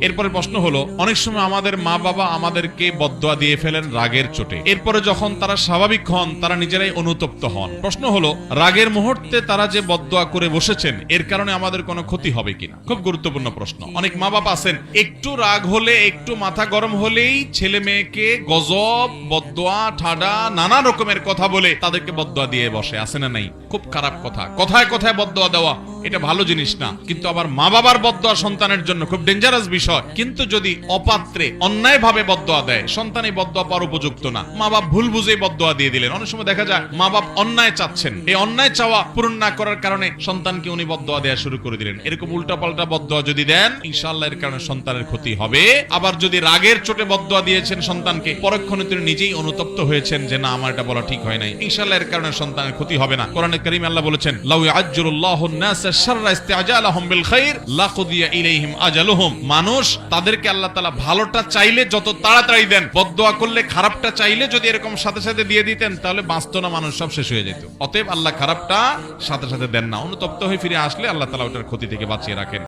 এরপরে প্রশ্ন হলো, অনেক সময় আমাদের মা বাবা আমাদেরকে বদয়া দিয়ে ফেলেন রাগের চোটে। এরপরে যখন তারা স্বাভাবিক হন, তারা নিজেরাই অনুতপ্ত হন। প্রশ্ন হলো, রাগের মুহূর্তে তারা যে বদয়া করে বসেছেন, এর কারণে আমাদের কোনো ক্ষতি হবে কিনা? খুব গুরুত্বপূর্ণ প্রশ্ন। অনেক মা বাবা আছেন, একটু রাগ হলে, একটু মাথা গরম হলেই ছেলে মেয়েকে গজব বদয়া ঠাডা, নানা রকমের কথা বলে তাদেরকে বদয়া দিয়ে বসে। আছে না নাই? খুব খারাপ কথা। কথায় কথায় বদয়া দেওয়া। এটা ভালো জিনিস না, কিন্তু আবার মা বাবার বদয়া সন্তানের জন্য খুব ডেঞ্জারাস বিষয়। কিন্তু যদি অপাত্রে অন্যায় ভাবে বদয়া দেয় সন্তান এই বদয়া পাওয়ার উপযুক্ত না। মা বাপ ভুল বুঝে বদয়া দিয়ে দিলেন। অনেক সময় দেখা যায়, মা বাপ অন্যায় চাচ্ছেন। এই অন্যায় চাওয়া পূরণ না করার কারণে সন্তানকে উনি বদয়া দেওয়া শুরু করে দিলেন। এরকম উল্টা পাল্টা বদয়া যদি দেন, ইনশাআল্লাহ এর কারণে সন্তানের ক্ষতি হবে। আবার যদি রাগের চোটে বদয়া দিয়েছেন সন্তানকে, পরক্ষণে তিনি নিজেই অনুতপ্ত হয়েছেন যে, না, আমার এটা বলা ঠিক হয় নাই। ইনশাআল্লাহ এর কারণে সন্তানের ক্ষতি হবে না। কোরআনে কারীম আল্লাহ বলেছেন, লাউ আন-নাসা মানুষ তাদেরকে আল্লাহ তালা ভালোটা চাইলে যত তাড়াতাড়ি দেন, বদদোয়া করলে খারাপটা চাইলে যদি এরকম সাথে সাথে দিয়ে দিতেন, তাহলে বাঁচতো না মানুষ, সব শেষ হয়ে যেত। অতএব আল্লাহ খারাপটা সাথে সাথে দেন না। অনুতপ্ত হয়ে ফিরে আসলে আল্লাহ তালা ওটার ক্ষতি থেকে বাঁচিয়ে রাখেন।